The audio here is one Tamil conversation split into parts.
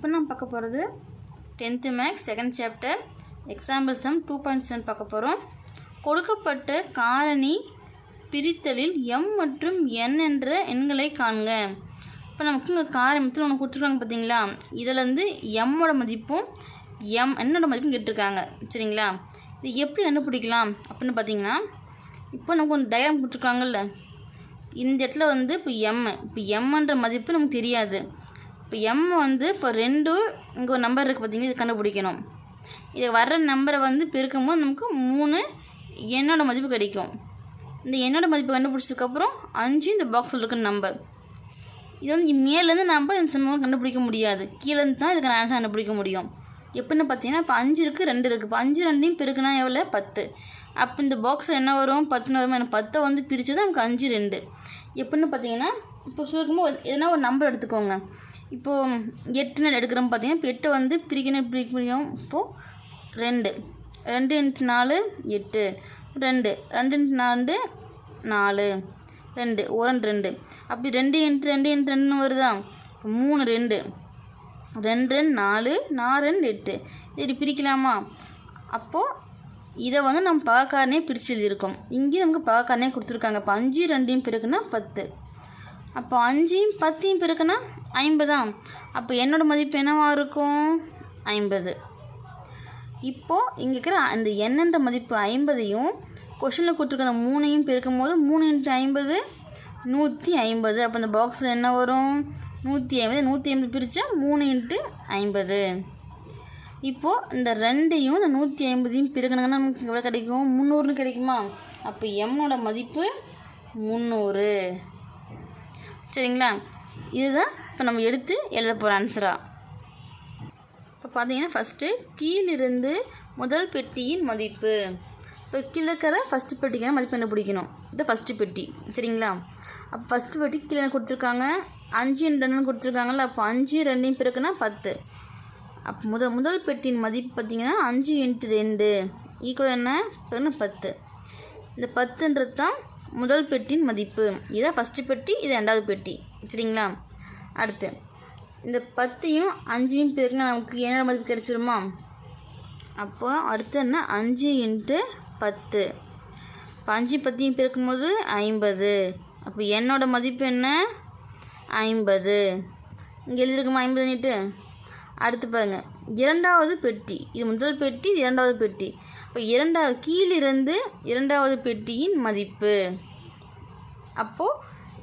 இப்போ நான் பார்க்க போகிறது tenth maths second chapter. Example sum two point seven பார்க்க போகிறோம். கொடுக்கப்பட்ட காரணி பிரித்தலில் எம் மற்றும் என் என்ற எண்களை காண்க. இப்போ நமக்கு இங்கே காரணத்தில் ஒன்று கொடுத்துருக்காங்க பார்த்தீங்களா? இதிலேருந்து எம்மோட மதிப்பும் எம் என்னோட மதிப்பும் கேட்டிருக்காங்க. சரிங்களா? இது எப்படி கண்டுபிடிக்கலாம் அப்படின்னு பார்த்தீங்கன்னா இப்போ நமக்கு கொஞ்சம் டயக்ராம் கொடுத்துருக்காங்கல்ல. இந்த இடத்துல வந்து இப்போ எம் இப்போ எம்ன்ற மதிப்பு நமக்கு தெரியாது. இப்போ எம் வந்து இப்போ ரெண்டு இங்கே ஒரு நம்பர் இருக்குது பார்த்தீங்கன்னா இது கண்டுபிடிக்கணும். இது வர்ற நம்பரை வந்து பெருக்கும் போது நமக்கு மூணு என்னோட மதிப்பு கிடைக்கும். இந்த என்னோட மதிப்பு கண்டுபிடிச்சதுக்கப்புறம் அஞ்சு இந்த பாக்ஸில் இருக்கிற நம்பர் இது வந்து மேலேருந்து நம்ம இந்த சம்பவம் கண்டுபிடிக்க முடியாது. கீழேருந்து தான் இதுக்கு ஆன்சர் கண்டுபிடிக்க முடியும். எப்படின்னு பார்த்தீங்கன்னா இப்போ அஞ்சு இருக்குது ரெண்டு இருக்குது இப்போ அஞ்சு ரெண்டையும் பெருக்குனா எவ்வளோ பத்து. அப்போ இந்த பாக்ஸில் என்ன வரும்? பத்துன்னு வரும் எனக்கு பத்தை வந்து பிரித்து தான் நமக்கு அஞ்சு ரெண்டு. எப்படின்னு பார்த்தீங்கன்னா இப்போ சுருக்கமாக எதனா ஒரு நம்பர் எடுத்துக்கோங்க. இப்போது எட்டுன்னு எடுக்கிறோம் பார்த்தீங்கன்னா இப்போ எட்டு வந்து பிரிக்கணும் பிரிக்க முடியும்? இப்போது ரெண்டு. ரெண்டு இன்ட்டு நாலு எட்டு. ரெண்டு. ரெண்டு இன்ட்டு நாலு நாலு. ரெண்டு. ஒரண்டு ரெண்டு. அப்படி ரெண்டு இன்ட்டு ரெண்டு இன்ட்டு ரெண்டுன்னு வருதா? மூணு ரெண்டு. ரெண்டு ரெண்டு நாலு நாலு ரெண்டு எட்டு. சரி பிரிக்கலாமா? அப்போது இதை வந்து நம்ம பகக்காரனே பிரித்து எழுதியிருக்கோம். இங்கேயும் நமக்கு பகக்காரனே கொடுத்துருக்காங்க. இப்போ அஞ்சு ரெண்டையும் பிறகுனா பத்து. அப்போ அஞ்சையும் பத்தையும் பெருக்குன்னா ஐம்பதா அப்போ என்னோடய மதிப்பு என்னவாக இருக்கும்? ஐம்பது. இப்போது இங்கே இருக்கிற அந்த எண்ணென்ற மதிப்பு ஐம்பதையும் கொஷனில் கொடுத்துருக்க அந்த மூணையும் பெருக்கும் போது மூணு இன்ட்டு ஐம்பது நூற்றி ஐம்பது. அப்போ இந்த பாக்ஸில் என்ன வரும்? நூற்றி ஐம்பது. நூற்றி ஐம்பது பிரித்தா மூணு இன்ட்டு ஐம்பது. இப்போது இந்த ரெண்டையும் இந்த நூற்றி ஐம்பதையும் பிறகுனாங்கன்னா நமக்கு எவ்வளோ கிடைக்கும்? முந்நூறுன்னு கிடைக்குமா? அப்போ எம்மோட மதிப்பு முந்நூறு. சரிங்களா? இதுதான் இப்போ நம்ம எடுத்து எழுத போகிற ஆன்சராக இப்போ பார்த்தீங்கன்னா ஃபஸ்ட்டு கீழிருந்து முதல் பெட்டியின் மதிப்பு. இப்போ கீழே இருக்கிற ஃபஸ்ட்டு பெட்டிக்கான மதிப்பு பிடிக்கணும்? இது ஃபஸ்ட்டு பெட்டி. சரிங்களா? அப்போ ஃபஸ்ட்டு பெட்டி கீழே என்ன கொடுத்துருக்காங்க? அஞ்சு ரெண்டுன்னு கொடுத்துருக்காங்கல்ல அப்போ அஞ்சு ரெண்டையும் பிறகுனா பத்து. அப்போ முதல் முதல் பெட்டியின் மதிப்பு பார்த்தீங்கன்னா அஞ்சு இன்ட்டு ரெண்டு. ஈக்குவல் என்ன? பிறகு பத்து. இந்த பத்துன்றது தான் முதல் பெட்டியின் மதிப்பு. இதுதான் ஃபஸ்ட்டு பெட்டி இது ரெண்டாவது பெட்டி. சரிங்களா? அடுத்து இந்த பத்தையும் அஞ்சையும் பிறகு நமக்கு என்னோட மதிப்பு கிடைச்சிருமா? அப்போ அடுத்து என்ன? அஞ்சு இன்ட்டு பத்து. இப்போ அஞ்சு பத்தையும் பிறக்கும்போது ஐம்பது. அப்போ என்னோட மதிப்பு என்ன? ஐம்பது. இங்கே எழுதிருக்குமா ஐம்பதுன்னுட்டு அடுத்து பாருங்க. இரண்டாவது பெட்டி. இது முதல் பெட்டி இது இரண்டாவது பெட்டி. இப்போ இரண்டாவது கீழிருந்து இரண்டாவது பெட்டியின் மதிப்பு. அப்போது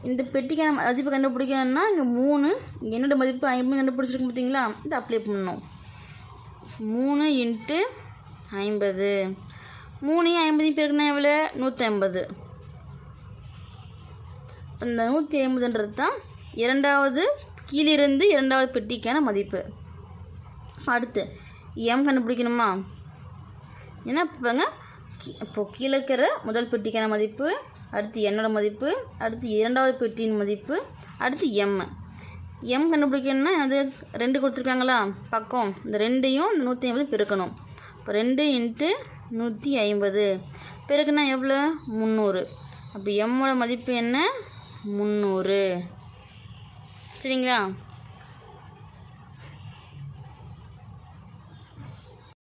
இந்த பெட்டிக்கான மதிப்பு கண்டுபிடிக்கணும்னா இங்கே மூணு என்னோட மதிப்பு ஐம்பது கண்டுபிடிச்சிருக்கோம் பார்த்தீங்களா இது அப்ளை பண்ணணும். மூணு இன்ட்டு ஐம்பது. மூணையும் ஐம்பதையும் பேருக்குன்னா எவ்வளோ நூற்றி ஐம்பது இந்த நூற்றி ஐம்பதுன்றது தான் இரண்டாவது கீழிருந்து இரண்டாவது பெட்டிக்கான மதிப்பு. அடுத்து எம் கண்டுபிடிக்கணுமா? ஏன்னா இப்போங்க இப்போது கீழே இருக்கிற முதல் பெட்டிக்கான மதிப்பு அடுத்து என்னோட மதிப்பு அடுத்து இரண்டாவது பெட்டியின் மதிப்பு அடுத்து எம் எம் கண்டுபிடிக்கணும்னா அது ரெண்டு கொடுத்துருக்காங்களா? பக்கம். இந்த ரெண்டையும் இந்த நூற்றி ஐம்பது பெருக்கணும். இப்போ ரெண்டு இன்ட்டு நூற்றி ஐம்பது. பெருக்குனா எவ்வளோ? முந்நூறு. அப்போ எம்மோட மதிப்பு என்ன? முந்நூறு. சரிங்களா?